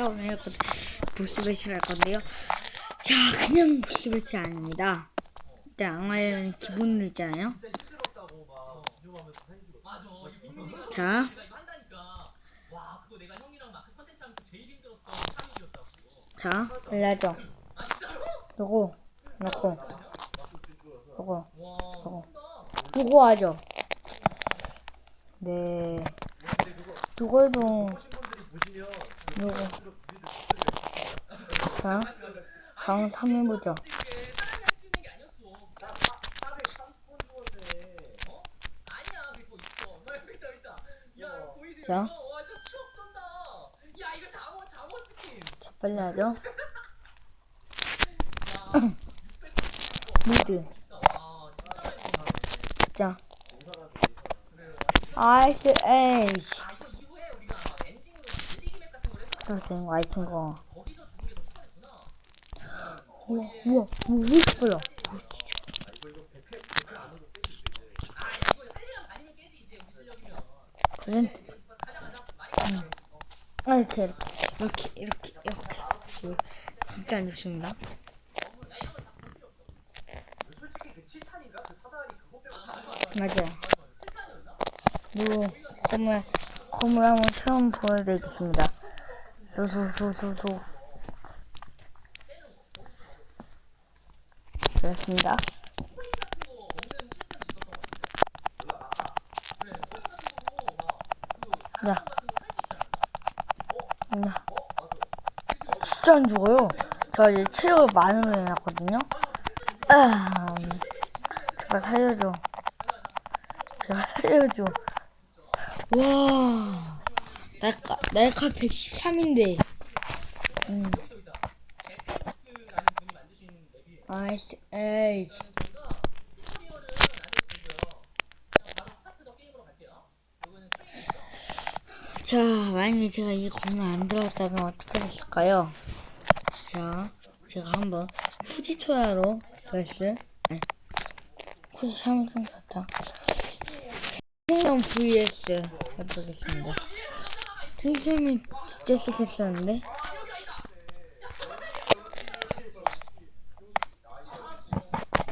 안녕하세요. 오늘 그 보스배치를 할 건데요. 자, 그냥 보스배치 아닙니다. 일단 악마는 기본으로 있잖아요. 자, 자, 알려줘. 요거 넣고, 요거, 요거, 요거 하죠. 네, 요거도 요거. 자, 장 3해보죠. 자, 자 빨리 하죠. 무드. 자, 아이스 에이지. 그렇지, 와이튼 거. 우와, 우와, 우와, 빨라? 그래. 음. 아, 이렇게, 이렇게, 이렇게. 진짜 안 좋습니다. 맞아요. 요 건물, 건물 한번 처음 보여드리겠습니다. 소소소소소. 그렇습니다. 야. 야. 진짜 안 죽어요. 저 이제 체력 만으로 해놨거든요. 아, 제발 살려줘. 제발 살려줘. 와. 날카, 날카 113인데. 음. 아이씨, 에이지. 자, 만약에 제가 이 건물 안 들어갔다면 어떻게 됐을까요? 자, 제가 한번 후지토라로 레스, 아니, 후지 잘못 좀 같다. 생명 vs 해보겠습니다. 생명이 진짜 시켰었는데.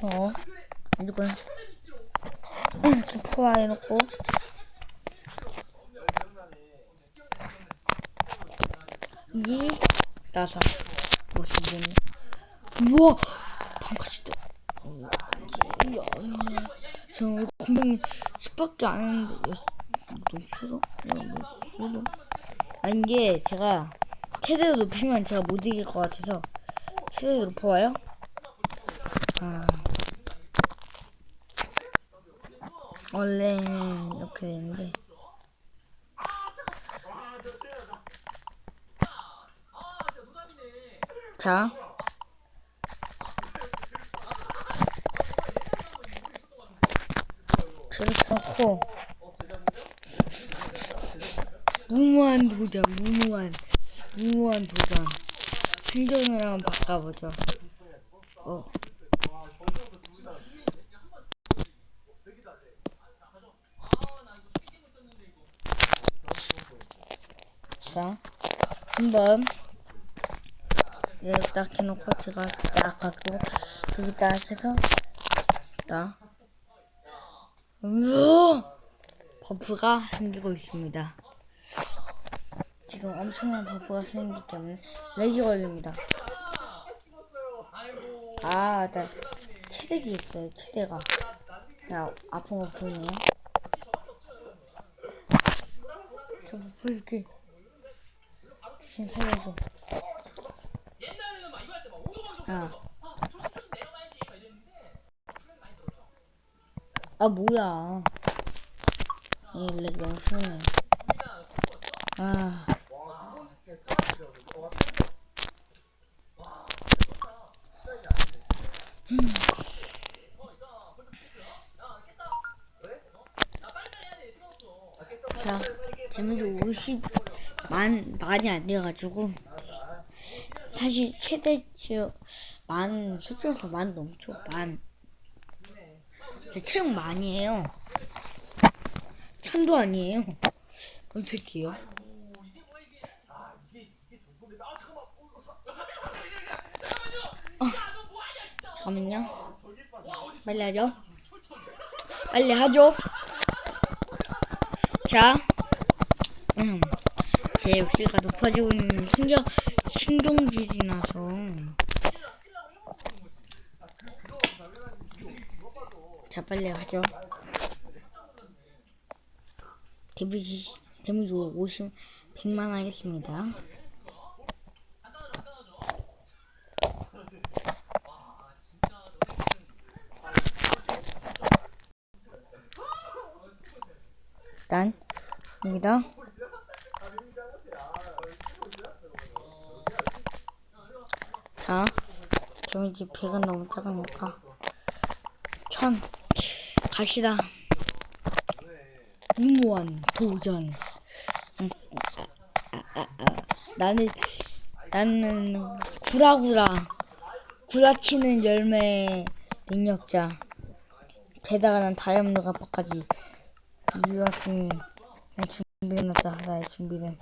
어, 이걸 이렇게 포화해놓고. 이 나사 멋있겠네. 우와 방카시도. 야, 야, 지금 우리 공병이 10밖에 안 했는데 너무 싫어? 야, 너 싫어? 아 이게 제가 최대로 높이면 제가 못 이길 것 같아서 최대로 높아와요. 아 원래는 이렇게 되는데. 자. 저렇게 놓고 무모한 도전, 무모한, 무모한 도전. 행정을 한번 바꿔보죠. 어. 자, 한번 얘를 딱 해놓고 제가 딱 갖고 여기 딱 해서 딱 으 버프가 생기고 있습니다. 지금 엄청난 버프가 생기기 때문에 렉이 걸립니다. 아, 맞다. 체대기 있어요, 체대가. 야, 아픈 거 보이네요. 저 버프 대신 살려줘. 아. 아 뭐야 이 렉 너무 심해 아 자, 되면서 50만 많이 안 돼가지고 사실 최대 지금 만 수준에서 만 넘죠 만. 제 체력 많이 해요. 천도 아니에요. 어떡해요? 어, 잠깐만요. 빨리 하죠. 빨리 하죠. 자, 음, 제 욕실가 높아지고 있는 신경 신경질이 나서. 자, 빨리 하죠. 데미지 데미지 50 100만 하겠습니다. 여기다. 자 데미지 100은 너무 작으니까. 1000 갑시다. 무모한 도전. 응. 아, 아, 아, 아. 나는 나는 구라구라. 구라치는 열매 능력자. 게다가 난 다이아몬드 갑바까지 이왔으니 난 준비해놨다. 나의 준비는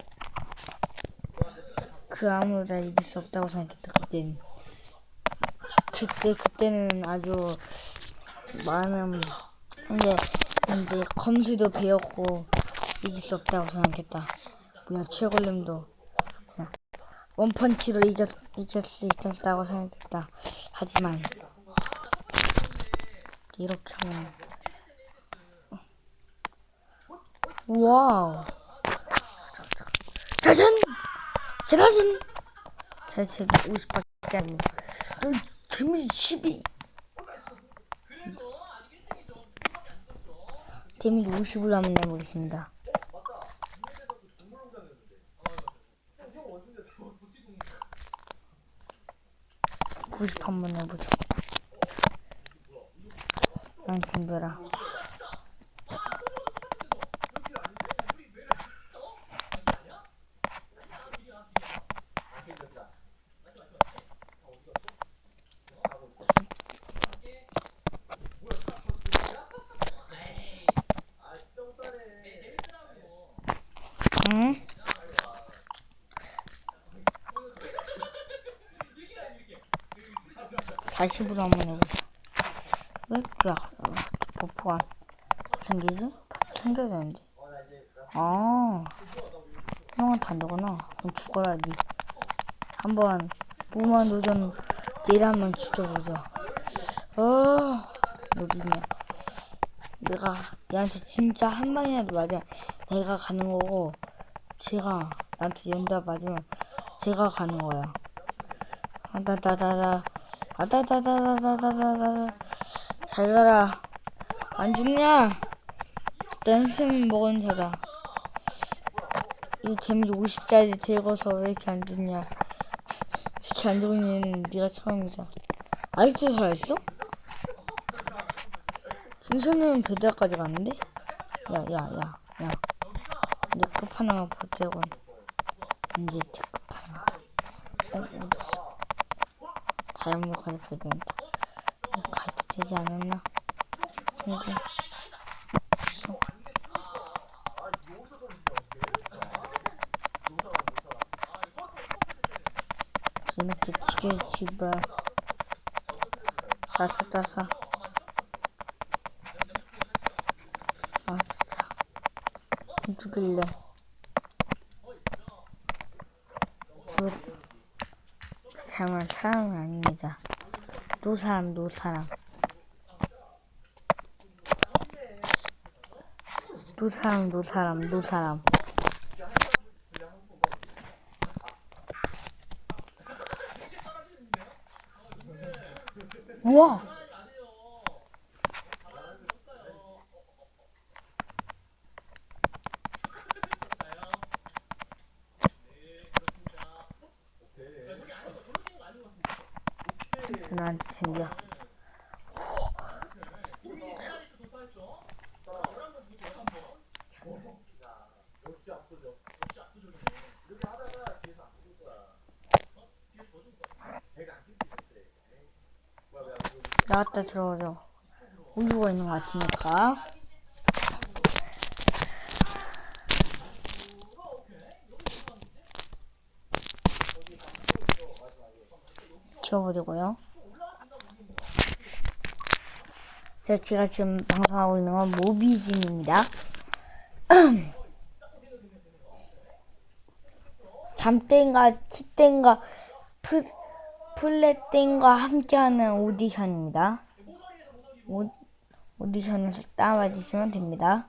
그 아무도 날 이길 수 없다고 생각했다 그때는 그때 그때는 아주 많은 근데 이제 검수도 배웠고 이길 수 없다고 생각했다. 뭐야 최골렘도 그냥 원펀치로 이겼, 이길 수 있었다고 생각했다. 하지만 이렇게 하면 와우. 짜잔! 짜잔! 자체 50밖에 안 돼. 너 데미지 12. 데미지 50으로 한번 내보겠습니다. 구십 한번 내보죠. 난 덤벼라. 40으로 한번 해보자. 왜, 야, 아, 버프가 생기지? 생겨야 되는지. 아, 형한테 안 되구나. 그럼 죽어야지. 한번, 무만 도전, 내일 한번 죽여보자. 어, 노리네. 내가 얘한테 진짜 한마디라도 맞으면 내가 가는 거고, 제가 나한테 연다 맞으면 제가 가는 거야. 아, 나나나나 아다다다다다다다 잘 가라 안 죽냐? 댄스는 먹은 자자. 이 데미지 50짜리 들고서 왜 이렇게 안 죽냐? 이렇게 안 죽는 네가 처음이다. 아직도 살아있어? 김선우는 배달까지 갔는데? 야, 야, 야, 야. 내 끝판왕을 보태곤. 이제 제 끝판왕. 어, 어딨어? 다이아몬드까지 발견했다. 이 가이드 되지 않았나? 친구. 재밌게 지켜야지, 봐. 따사, 따사. 아 진짜 죽일래 노 사람은 아닙니다. 노사람 노사람. 노사람 노사람 노사람. 우와 나한테 챙겨. 나왔다 들어오죠. 우주가 있는 것 같으니까. 지워버리고요. 그래서 제가 지금 방송하고 있는 건 모비진입니다. 잠땡과 치땡과 프, 플랫땡과 함께하는 오디션입니다. 오, 오디션에서 따라와주시면 됩니다.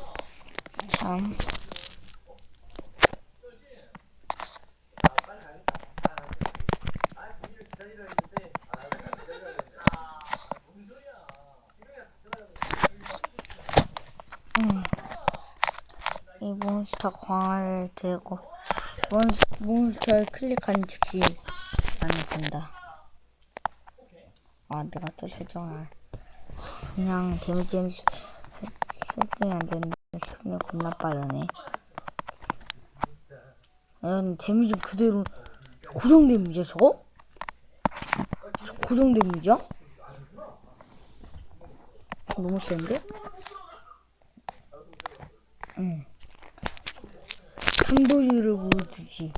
참. 음. 이 몬스터 광화를 들고 몬스, 몬스터를 클릭한 즉시 완성된다. 아, 내가 또 설정을 그냥 데미지는 설정이 안 되는 데 시간이 겁나 빠르네. 음, 데미 지 그대로 고정 데미지야 저거? 저 고정 데미지야? 너무 센데? 응. 감도율을 보여주지.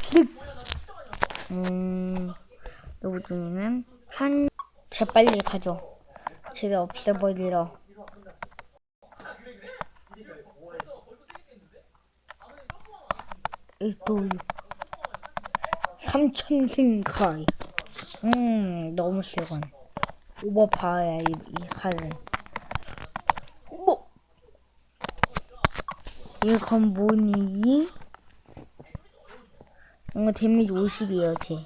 쓱! 음, 요즘에는 한, 재빨리 가죠. 쟤를 없애버리러. 또 삼천생카이. 음, 너무 세건. 오버파워야, 이, 이 칼은. 뭐? 이건 뭐니? 이거 데미지 50이에요, 쟤.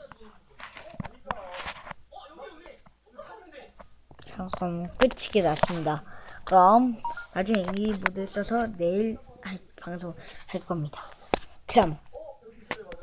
잠깐만, 끝이게 났습니다. 그럼, 나중에 이 모드 써서 내일 할, 방송 할 겁니다. 그럼,